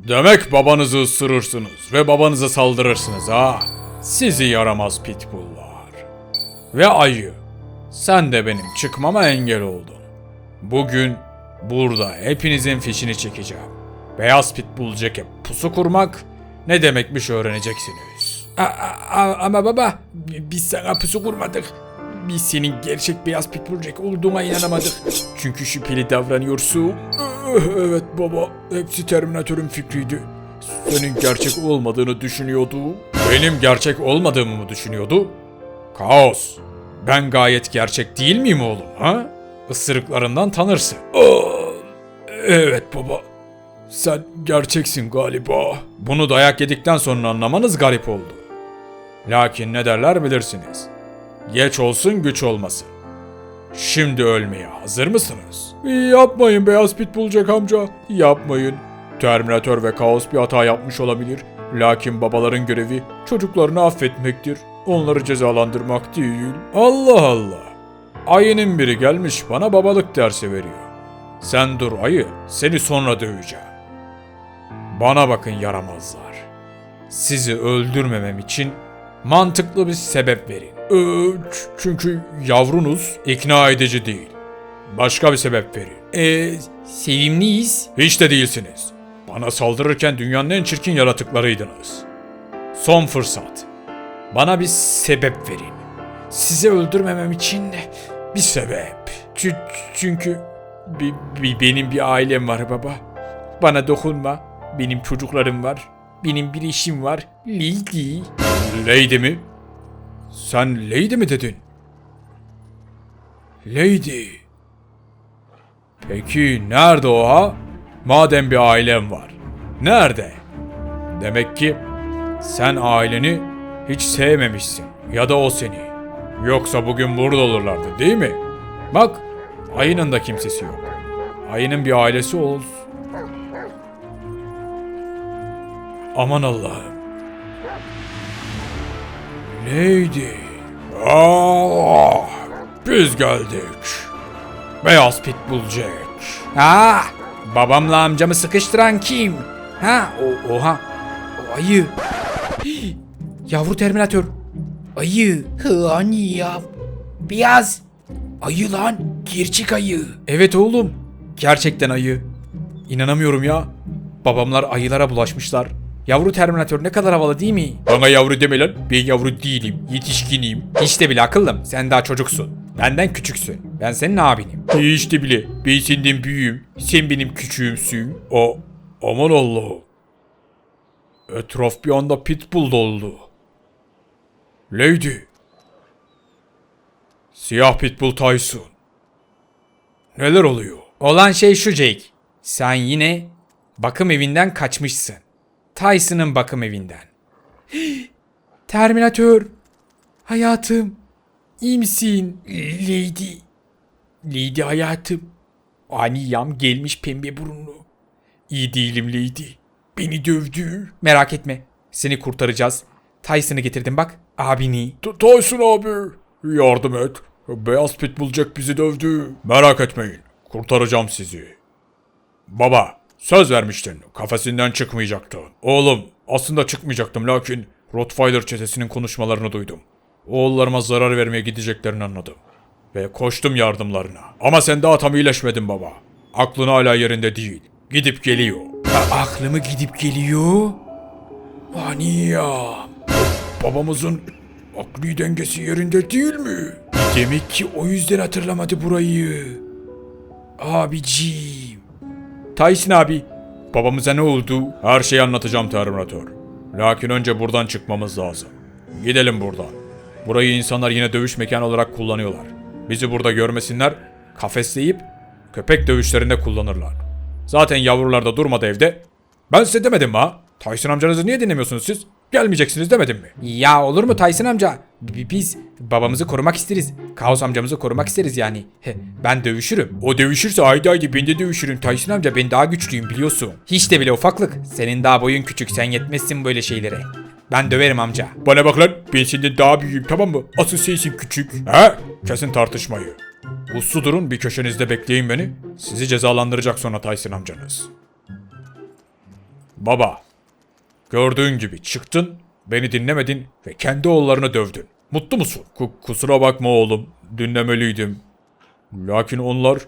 Demek babanızı ısırırsınız ve babanıza saldırırsınız ha? Sizi yaramaz pitbulllar. Ve ayı, sen de benim çıkmama engel oldun. Bugün burada hepinizin fişini çekeceğim. Beyaz pitbull Jack'e pusu kurmak ne demekmiş öğreneceksiniz. ama baba, biz sana pusu kurmadık. Biz senin gerçek beyaz pitbull Jack olduğuna inanamadık. Çünkü şüpheli davranıyorsun. Evet baba, hepsi Terminatör'ün fikriydi. Senin gerçek olmadığını düşünüyordu. Benim gerçek olmadığımı mı düşünüyordu? Kaos. Ben gayet gerçek değil miyim oğlum ha? Isırıklarından tanırsın. evet baba. Sen gerçeksin galiba. Bunu dayak yedikten sonra anlamanız garip oldu. Lakin ne derler bilirsiniz. Geç olsun güç olmasın. Şimdi ölmeye hazır mısınız? Yapmayın Beyaz Pitbull Jack amca. Yapmayın. Terminator ve Kaos bir hata yapmış olabilir. Lakin babaların görevi çocuklarını affetmektir. Onları cezalandırmak değil. Allah Allah. Ayının biri gelmiş bana babalık dersi veriyor. Sen dur ayı, seni sonra döveceğim. Bana bakın yaramazlar. Sizi öldürmemem için mantıklı bir sebep verin. Ee, çünkü yavrunuz ikna edici değil. Başka bir sebep verin. Ee, sevimliyiz. Hiç de değilsiniz. Bana saldırırken dünyanın en çirkin yaratıklarıydınız. Son fırsat. Bana bir sebep verin. Sizi öldürmemem için bir sebep. Çü- çünkü bi- bi- benim bir ailem var baba. Bana dokunma. Benim çocuklarım var. Benim bir işim var. Lady. Lady mi? Sen Lady mi dedin? Lady. Peki nerede o ha? Madem bir ailem var. Nerede? Demek ki sen aileni hiç sevmemişsin. Ya da o seni. Yoksa bugün burada olurlardı değil mi? Bak ayının da kimsesi yok. Ayının bir ailesi olsun. Aman Allah'ım. Lady. Ah, biz geldik. Beyaz Pitbull Jack. Ha, babamla amcamı sıkıştıran kim? Ha, o, oha. O ayı. Hii, Yavru Terminator. Ayı. Hani ya. Beyaz. Ayı lan. Gerçek ayı. Evet oğlum. Gerçekten ayı. İnanamıyorum ya. Babamlar ayılara bulaşmışlar. Yavru Terminator ne kadar havalı değil mi? Bana yavru deme lan. Ben yavru değilim. Yetişkinim. İşte bile akıllım. Sen daha çocuksun. Benden küçüksün. Ben senin abinim. İşte bile. Ben senden büyüğüm. Sen benim küçüğümsün. O aman Allah'ım. Etraf bir anda pitbull doldu. Lady. Siyah pitbull Tyson. Neler oluyor? Olan şey şu Jake. Sen yine bakım evinden kaçmışsın. Tyson'ın bakım evinden. Terminator. Hayatım. İyi misin? Lady. Lady hayatım. Ani yam gelmiş pembe burunlu. İyi değilim Lady. Beni dövdü. Merak etme. Seni kurtaracağız. Tyson'ı getirdim bak. Abini. T- Tyson abi yardım et. Beyaz Pitbull Jack bizi dövdü. Merak etmeyin. Kurtaracağım sizi. Baba söz vermiştin. Kafesinden çıkmayacaktın. Oğlum aslında çıkmayacaktım lakin Rottweiler çetesinin konuşmalarını duydum. Oğullarıma zarar vermeye gideceklerini anladım. Ve koştum yardımlarına. Ama sen daha tam iyileşmedin baba. Aklın hala yerinde değil. Gidip geliyor. Aklımı gidip geliyor. Ya? Babamızın akli dengesi yerinde değil mi? Demek ki o yüzden hatırlamadı burayı. Abiciğim. Tyson abi, babamıza ne oldu? Her şeyi anlatacağım Terminator. Lakin önce buradan çıkmamız lazım. Gidelim buradan. Burayı insanlar yine dövüş mekanı olarak kullanıyorlar. Bizi burada görmesinler, kafesleyip köpek dövüşlerinde kullanırlar. Zaten yavrular da durmadı evde. Ben size demedim mi ha? Tyson amcanızı niye dinlemiyorsunuz siz? Gelmeyeceksiniz demedim mi? Ya olur mu Tyson amca? Biz babamızı korumak isteriz. Kaos amcamızı korumak isteriz yani. He, ben dövüşürüm. O dövüşürse haydi haydi ben de dövüşürüm. Tyson amca ben daha güçlüyüm biliyorsun. Hiç de bile ufaklık. Senin daha boyun küçük sen yetmezsin böyle şeylere. Ben döverim amca. Bana bak lan ben senden daha büyüğüm tamam mı? Asıl sensin küçük. He? Kesin tartışmayı. Uslu durun bir köşenizde bekleyin beni. Sizi cezalandıracak sonra Tyson amcanız. Baba, gördüğün gibi çıktın, beni dinlemedin ve kendi oğullarını dövdün. Mutlu musun? Ku- kusura bakma oğlum, dinlemeliydim. Lakin onlar,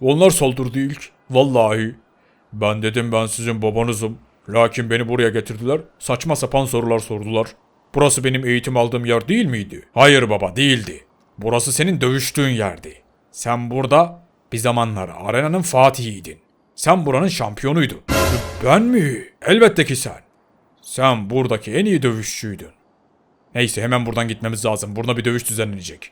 onlar saldırdı ilk. Vallahi. Ben dedim ben sizin babanızım. Lakin beni buraya getirdiler. Saçma sapan sorular sordular. Burası benim eğitim aldığım yer değil miydi? Hayır baba değildi. Burası senin dövüştüğün yerdi. Sen burada bir zamanlar arenanın fatihiydin. Sen buranın şampiyonuydun. Ben mi? Elbette ki sen. Sen buradaki en iyi dövüşçüydün. Neyse hemen buradan gitmemiz lazım. Burada bir dövüş düzenlenecek.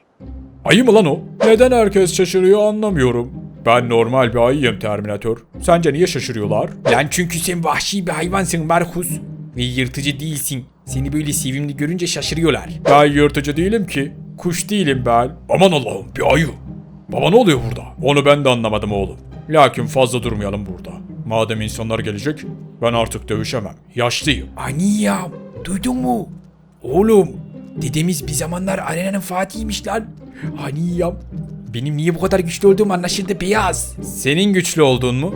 Ayı mı lan o? Neden herkes şaşırıyor anlamıyorum. Ben normal bir ayıyım Terminator. Sence niye şaşırıyorlar? Lan çünkü sen vahşi bir hayvansın Markus. Ve yırtıcı değilsin. Seni böyle sevimli görünce şaşırıyorlar. Ben yırtıcı değilim ki. Kuş değilim ben. Aman Allah'ım bir ayı. Baba ne oluyor burada? Onu ben de anlamadım oğlum. Lakin fazla durmayalım burada. Madem insanlar gelecek, ben artık dövüşemem. Yaşlıyım. Ani ya. Duydun mu? Oğlum. Dedemiz bir zamanlar arenanın fatihiymiş lan. Ani ya. Benim niye bu kadar güçlü olduğum anlaşıldı beyaz. Senin güçlü olduğun mu?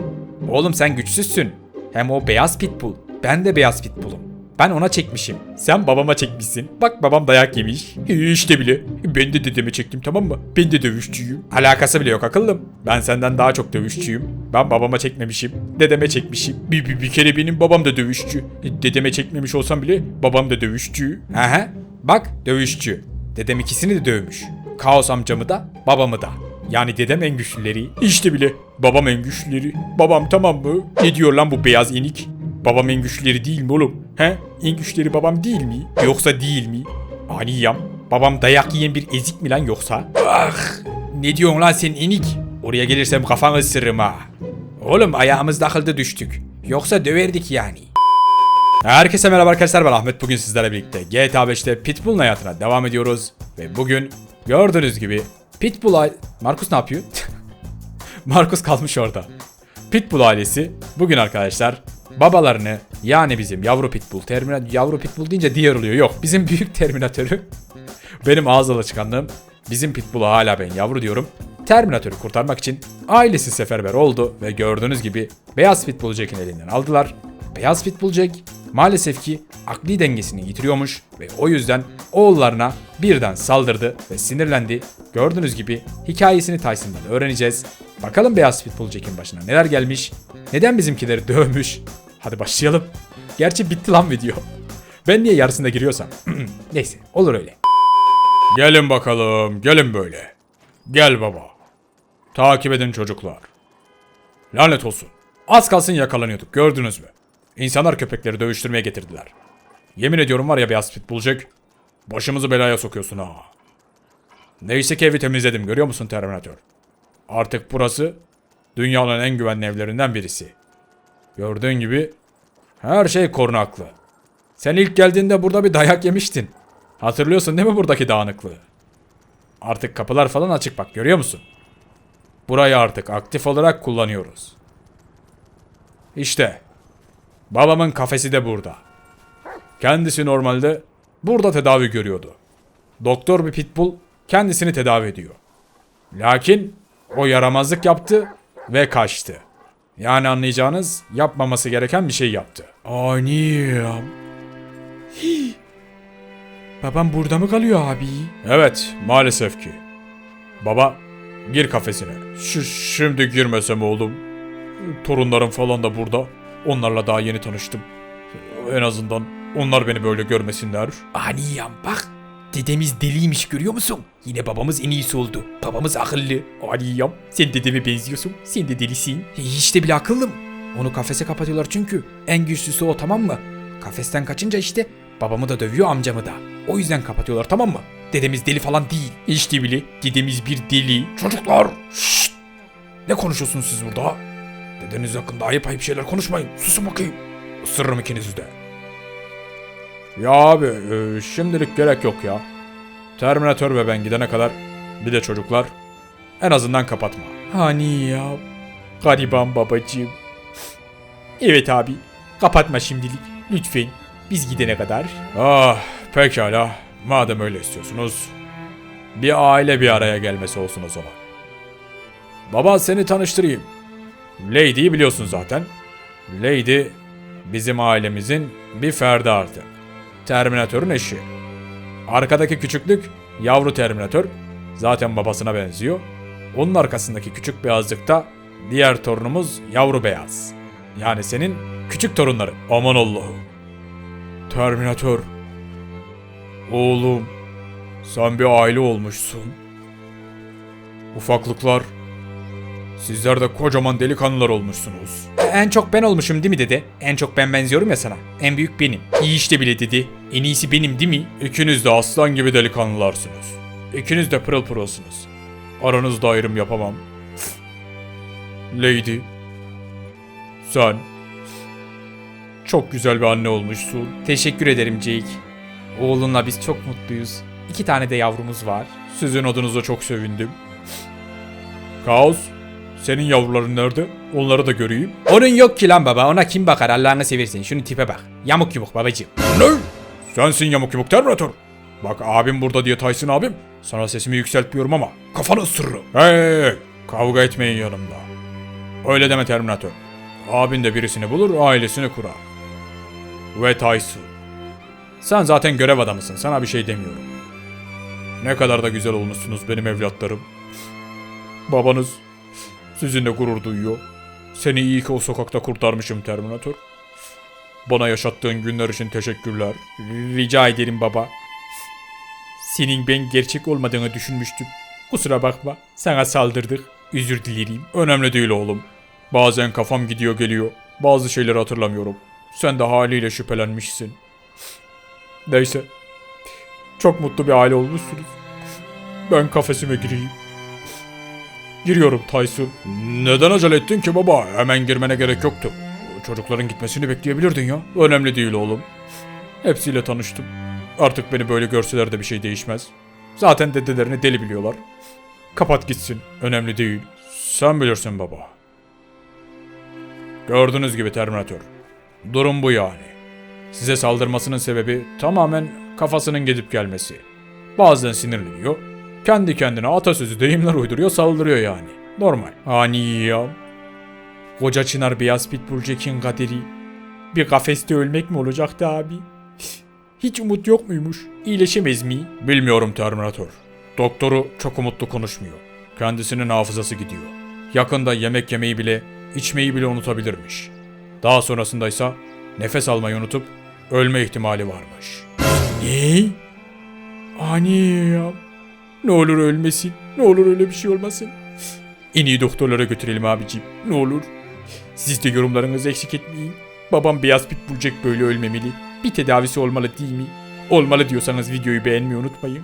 Oğlum sen güçsüzsün. Hem o beyaz pitbull. Ben de beyaz pitbullum. Ben ona çekmişim. Sen babama çekmişsin. Bak babam dayak yemiş. İşte bile. Ben de dedeme çektim tamam mı? Ben de dövüşçüyüm. Alakası bile yok akıllım. Ben senden daha çok dövüşçüyüm. Ben babama çekmemişim. Dedeme çekmişim. Bir, bir, bir kere benim babam da dövüşçü. Dedeme çekmemiş olsam bile babam da dövüşçü. Aha. Bak dövüşçü. Dedem ikisini de dövmüş. Kaos amcamı da babamı da. Yani dedem en güçlüleri. İşte bile. Babam en güçlüleri. Babam tamam mı? Ne diyor lan bu beyaz inik? Babam en güçlüleri değil mi oğlum? He? En güçlüleri babam değil mi? Yoksa değil mi? Aniyam. Babam dayak yiyen bir ezik mi lan yoksa? Ah! Ne diyorsun lan sen inik? Oraya gelirsem kafanı ısırırım ha. Oğlum ayağımız takıldı düştük. Yoksa döverdik yani. Herkese merhaba arkadaşlar ben Ahmet. Bugün sizlerle birlikte GTA 5'te Pitbull'un hayatına devam ediyoruz. Ve bugün gördüğünüz gibi Pitbull. Markus ne yapıyor? Markus kalmış orada. Pitbull ailesi bugün arkadaşlar babalarını yani bizim yavru Pitbull, Terminator, yavru Pitbull deyince diğer oluyor. Yok bizim büyük Terminatörü benim ağız alışkanlığım bizim Pitbull'a hala ben yavru diyorum. Terminatörü kurtarmak için ailesi seferber oldu ve gördüğünüz gibi Beyaz Pitbull Jack'in elinden aldılar. Beyaz Pitbull Jack maalesef ki akli dengesini yitiriyormuş ve o yüzden oğullarına birden saldırdı ve sinirlendi. Gördüğünüz gibi hikayesini Tyson'dan öğreneceğiz. Bakalım Beyaz Pitbull Jack'in başına neler gelmiş, neden bizimkileri dövmüş. Hadi başlayalım. Gerçi bitti lan video. Ben niye yarısında giriyorsam. Neyse olur öyle. Gelin bakalım, gelin böyle. Gel baba. Takip edin çocuklar. Lanet olsun. Az kalsın yakalanıyorduk gördünüz mü? İnsanlar köpekleri dövüştürmeye getirdiler. Yemin ediyorum var ya beyaz pit bulacak. Başımızı belaya sokuyorsun ha. Neyse ki evi temizledim görüyor musun Terminator? Artık burası dünyanın en güvenli evlerinden birisi. Gördüğün gibi her şey korunaklı. Sen ilk geldiğinde burada bir dayak yemiştin. Hatırlıyorsun değil mi buradaki dağınıklığı? Artık kapılar falan açık bak görüyor musun? Burayı artık aktif olarak kullanıyoruz. İşte babamın kafesi de burada. Kendisi normalde burada tedavi görüyordu. Doktor bir pitbull kendisini tedavi ediyor. Lakin o yaramazlık yaptı ve kaçtı. Yani anlayacağınız yapmaması gereken bir şey yaptı. Aniyam. Babam burada mı kalıyor abi? Evet, maalesef ki. Baba, gir kafesine. Şu şimdi girmesem oğlum. Torunlarım falan da burada. Onlarla daha yeni tanıştım. En azından onlar beni böyle görmesinler. Aniyam bak. Dedemiz deliymiş görüyor musun? Yine babamız en iyisi oldu. Babamız akıllı. Aniyam sen dedeme benziyorsun. Sen de delisin. Hiç de bile akıllım. Onu kafese kapatıyorlar çünkü. En güçlüsü o tamam mı? Kafesten kaçınca işte babamı da dövüyor amcamı da. O yüzden kapatıyorlar tamam mı? Dedemiz deli falan değil. İşte bile dedemiz bir deli. Çocuklar! Şşt! Ne konuşuyorsunuz siz burada? Dedeniz hakkında ayıp ayıp şeyler konuşmayın. Susun bakayım. Isırırım ikinizi de. Ya abi, e, şimdilik gerek yok ya. Terminator ve ben gidene kadar bir de çocuklar en azından kapatma. Hani ya? Gariban babacığım. Evet abi. Kapatma şimdilik. Lütfen. Biz gidene kadar. Ah, pekala. Madem öyle istiyorsunuz. Bir aile bir araya gelmesi olsun o zaman. Baba seni tanıştırayım. Lady'yi biliyorsun zaten. Lady bizim ailemizin bir ferdi artık. Terminatörün eşi. Arkadaki küçüklük yavru Terminatör. Zaten babasına benziyor. Onun arkasındaki küçük beyazlık da diğer torunumuz yavru beyaz. Yani senin küçük torunların. Aman Allah'ım. Terminatör. Oğlum. Sen bir aile olmuşsun. Ufaklıklar. Sizler de kocaman delikanlılar olmuşsunuz. En çok ben olmuşum değil mi dede? En çok ben benziyorum ya sana. En büyük benim. İyi işte bile dedi. En iyisi benim değil mi? İkiniz de aslan gibi delikanlılarsınız. İkiniz de pırıl pırılsınız. Aranızda ayrım yapamam. Lady. Sen. Çok güzel bir anne olmuşsun. Teşekkür ederim Jake. Oğlunla biz çok mutluyuz. İki tane de yavrumuz var. Sizin adınıza çok sevindim. Kaos. Senin yavruların nerede? Onları da göreyim. Onun yok ki lan baba. Ona kim bakar Allah'ını seversen. Şunu tipe bak. Yamuk yumuk babacığım. Ne? Sensin yamuk yumuk Terminator. Bak abim burada diye Tyson abim. Sana sesimi yükseltmiyorum ama kafanı ısırırım. Hey, kavga etmeyin yanımda. Öyle deme Terminator. Abin de birisini bulur, ailesini kurar. Ve Tyson. Sen zaten görev adamısın, sana bir şey demiyorum. Ne kadar da güzel olmuşsunuz benim evlatlarım. Babanız sizinle gurur duyuyor. Seni iyi ki o sokakta kurtarmışım Terminator. Bana yaşattığın günler için teşekkürler. Rica ederim baba. Senin ben gerçek olmadığını düşünmüştüm. Kusura bakma. Sana saldırdık. Özür dilerim. Önemli değil oğlum. Bazen kafam gidiyor geliyor. Bazı şeyleri hatırlamıyorum. Sen de haliyle şüphelenmişsin. Neyse. Çok mutlu bir aile olmuşsunuz. Ben kafesime gireyim. Giriyorum Tyson. Neden acele ettin ki baba? Hemen girmene gerek yoktu. Çocukların gitmesini bekleyebilirdin ya. Önemli değil oğlum. Hepsiyle tanıştım. Artık beni böyle görseler de bir şey değişmez. Zaten dedelerini deli biliyorlar. Kapat gitsin. Önemli değil. Sen bilirsin baba. Gördüğünüz gibi Terminator. Durum bu yani. Size saldırmasının sebebi tamamen kafasının gidip gelmesi. Bazen sinirleniyor. Kendi kendine atasözü deyimler uyduruyor saldırıyor yani. Normal. Ani ya. Koca Çınar Beyaz Pitbull Jack'in kaderi. Bir kafeste ölmek mi olacaktı abi? Hiç umut yok muymuş? İyileşemez mi? Bilmiyorum Terminator. Doktoru çok umutlu konuşmuyor. Kendisinin hafızası gidiyor. Yakında yemek yemeyi bile, içmeyi bile unutabilirmiş. Daha sonrasında ise nefes almayı unutup ölme ihtimali varmış. Ne? Ani ya. Ne olur ölmesin. Ne olur öyle bir şey olmasın. En iyi doktorlara götürelim abicim. Ne olur. Siz de yorumlarınızı eksik etmeyin. Babam beyaz pit bulacak böyle ölmemeli. Bir tedavisi olmalı değil mi? Olmalı diyorsanız videoyu beğenmeyi unutmayın.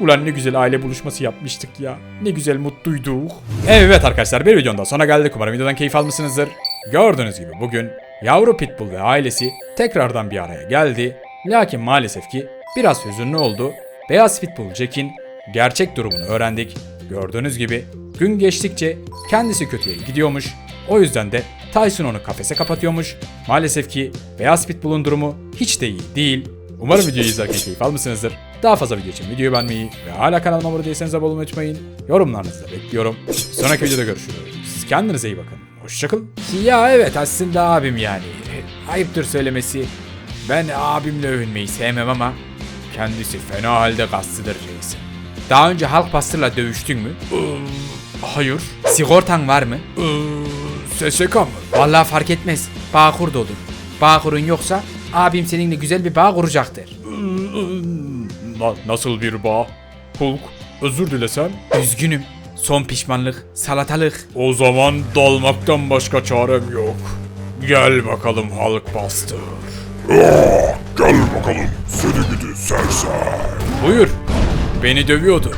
Ulan ne güzel aile buluşması yapmıştık ya. Ne güzel mutluyduk. Evet arkadaşlar bir videonun da sona geldik. Umarım videodan keyif almışsınızdır. Gördüğünüz gibi bugün yavru Pitbull ve ailesi tekrardan bir araya geldi. Lakin maalesef ki biraz hüzünlü oldu. Beyaz Pitbull Jack'in gerçek durumunu öğrendik. Gördüğünüz gibi gün geçtikçe kendisi kötüye gidiyormuş. O yüzden de Tyson onu kafese kapatıyormuş. Maalesef ki Beyaz Pitbull'un durumu hiç de iyi değil. Umarım videoyu izlerken keyif almışsınızdır. Daha fazla video için videoyu beğenmeyi ve hala kanalıma abone değilseniz abone olmayı unutmayın. Yorumlarınızı da bekliyorum. Sonraki videoda görüşürüz. Kendinize iyi bakın. Hoşçakalın. Ya evet aslında abim yani. Ayıptır söylemesi. Ben abimle övünmeyi sevmem ama kendisi fena halde kaslıdır reisim. Daha önce halk pastırla dövüştün mü? Hayır. Sigortan var mı? Ee, SSK mı? Vallahi fark etmez. Bağkur da olur. Bağkurun yoksa abim seninle güzel bir bağ kuracaktır. Na- nasıl bir bağ? Hulk, özür dilesem? Üzgünüm. Son pişmanlık, salatalık. O zaman dalmaktan başka çarem yok. Gel bakalım Hulk Buster. Gel bakalım seni gidi sersem. Buyur. Beni dövüyordu.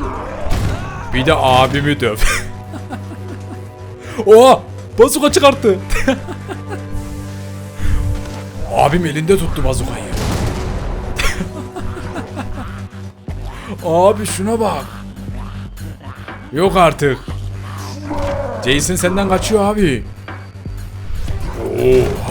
Bir de abimi döv. Oha! Bazuka çıkarttı. Abim elinde tuttu bazukayı. Abi şuna bak. Yok artık. Jason senden kaçıyor abi. Oo